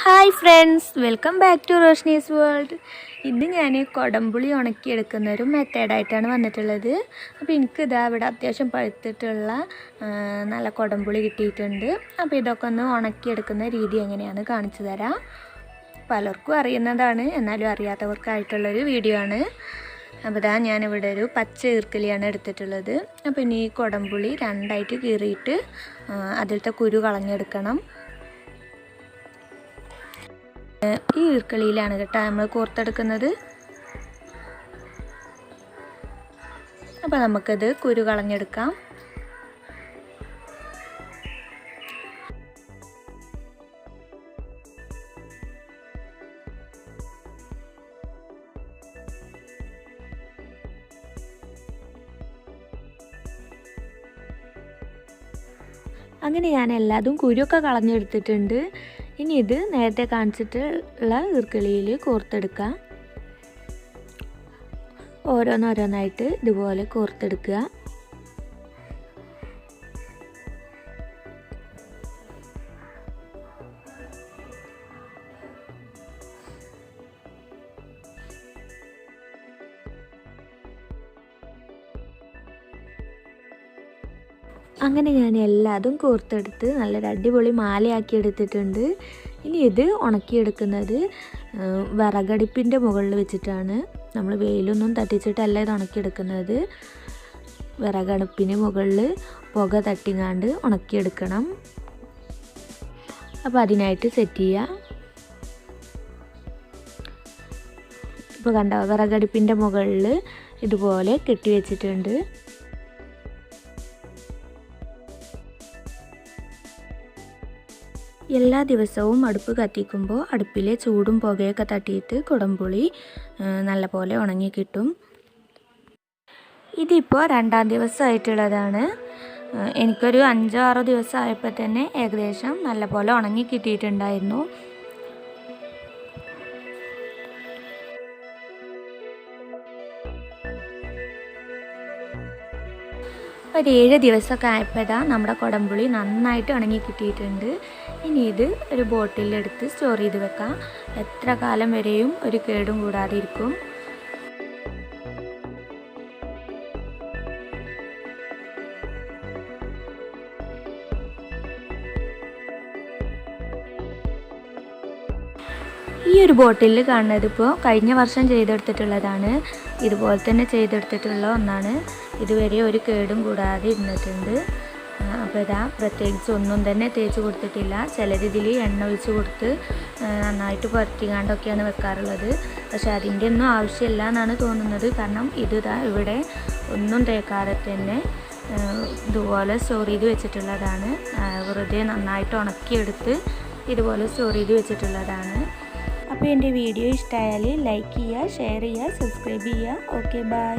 Hi friends welcome back to Roshni's world ഇത് ഞാൻ കൊടംപുളി ഉണക്കിയെടുക്കുന്ന ഒരു മെത്തേഡായിട്ടാണ് വന്നിട്ടുള്ളത്. അപ്പോൾ എനിക്ക് ഇതാ ഇവിടെ അത്യാവശ്യം പഴുത്തിട്ടുള്ള നല്ല കൊടംപുളി കിട്ടിയിട്ടുണ്ട്. അപ്പോൾ ഇതൊക്കെ ഒന്ന് ഉണക്കിയെടുക്കുന്ന രീതി എങ്ങനെയാണെന്ന് കാണിച്ചു തരാം. പലർക്കും അറിയുന്നതാണ് എന്നാലും അറിയാത്തവർക്കായിട്ടുള്ളൊരു വീഡിയോ ആണ്. അപ്പോൾ ഇതാ ഞാനിവിടെ ഒരു പച്ച ഈർക്കലിയാണ് എടുത്തിട്ടുള്ളത്. അപ്പോൾ ഇനി ഈ കൊടംപുളി രണ്ടായിട്ട് കീറിയിട്ട് അതിലത്തെ കുരു കളഞ്ഞെടുക്കണം. ഈ ഈർക്കളിയിലാണ് കേട്ടോ നമ്മൾ കോർത്തെടുക്കുന്നത്. അപ്പോൾ നമുക്കത് കുരു കളഞ്ഞെടുക്കാം. അങ്ങനെ ഞാൻ എല്ലാതും കുരുവൊക്കെ കളഞ്ഞെടുത്തിട്ടുണ്ട്. ഇനി ഇത് നേരത്തെ കാണിച്ചിട്ടുള്ള ഈർക്കിളിയിൽ കോർത്തെടുക്കുക. ഓരോന്നോരോന്നായിട്ട് ഇതുപോലെ കോർത്തെടുക്കുക. അങ്ങനെ ഞാൻ എല്ലാതും കോർത്തെടുത്ത് നല്ലൊരു അടിപൊളി മാലയാക്കി എടുത്തിട്ടുണ്ട്. ഇനി ഇത് ഉണക്കിയെടുക്കുന്നത് വിറകടുപ്പിന്റെ മുകളിൽ വെച്ചിട്ടാണ്. നമ്മൾ വെയിലൊന്നും തട്ടിച്ചിട്ടല്ല ഇത് ഉണക്കിയെടുക്കുന്നത്. വിറകടുപ്പിന് മുകളിൽ പുക തട്ടിങ്ങാണ്ട് ഉണക്കിയെടുക്കണം. അപ്പോൾ അതിനായിട്ട് സെറ്റ് ചെയ്യുക ഇപ്പോൾ കണ്ട വിറകടുപ്പിന്റെ മുകളിൽ ഇതുപോലെ കെട്ടി വെച്ചിട്ടുണ്ട്. എല്ലാ ദിവസവും അടുപ്പ് കത്തിക്കുമ്പോൾ അടുപ്പിലെ ചൂടും പുകയൊക്കെ തട്ടിയിട്ട് കുടംപുളി നല്ലപോലെ ഉണങ്ങി കിട്ടും. ഇതിപ്പോൾ രണ്ടാം ദിവസമായിട്ടുള്ളതാണ്. എനിക്കൊരു അഞ്ചോ ആറോ ദിവസം ആയപ്പോൾ തന്നെ ഏകദേശം നല്ലപോലെ ഉണങ്ങി കിട്ടിയിട്ടുണ്ടായിരുന്നു. ഒരു ഏഴ് ദിവസമൊക്കെ ആയപ്പോഴാണ് നമ്മുടെ കുടംപുളി നന്നായിട്ട് ഉണങ്ങി കിട്ടിയിട്ടുണ്ട്. ഇനി ഇത് ഒരു ബോട്ടിലെടുത്ത് സ്റ്റോർ ചെയ്ത് വെക്കാം. എത്ര കാലം വരെയും ഒരു കേടും കൂടാതെ ഇരിക്കും. ഈ ഒരു ബോട്ടിലിൽ കാണുന്നത് ഇപ്പോൾ കഴിഞ്ഞ വർഷം ചെയ്തെടുത്തിട്ടുള്ളതാണ്. ഇതുപോലെ തന്നെ ചെയ്തെടുത്തിട്ടുള്ള ഒന്നാണ്. ഇതുവരെ ഒരു കേടും കൂടാതെ ഇരുന്നിട്ടുണ്ട്. അപ്പോൾ ഇതാ പ്രത്യേകിച്ച് ഒന്നും തന്നെ തേച്ച് കൊടുത്തിട്ടില്ല. ചിലരിതിൽ എണ്ണ ഒഴിച്ച് കൊടുത്ത് നന്നായിട്ട് പുരട്ടിക്കാണ്ടൊക്കെയാണ് വെക്കാറുള്ളത്. പക്ഷേ അതിന്റെ ഒന്നും ആവശ്യമില്ല എന്നാണ് തോന്നുന്നത്. കാരണം ഇത് ഇവിടെ ഒന്നും തേക്കാതെ തന്നെ ഇതുപോലെ സ്റ്റോർ ചെയ്ത് വെച്ചിട്ടുള്ളതാണ്. വെറുതെ നന്നായിട്ട് ഉണക്കിയെടുത്ത് ഇതുപോലെ സ്റ്റോർ ചെയ്ത് വെച്ചിട്ടുള്ളതാണ്. അപ്പോൾ എന്റെ വീഡിയോ ഇഷ്ടമായാൽ ലൈക്ക് ചെയ്യുക ഷെയർ ചെയ്യുക സബ്സ്ക്രൈബ് ചെയ്യുക. Okay bye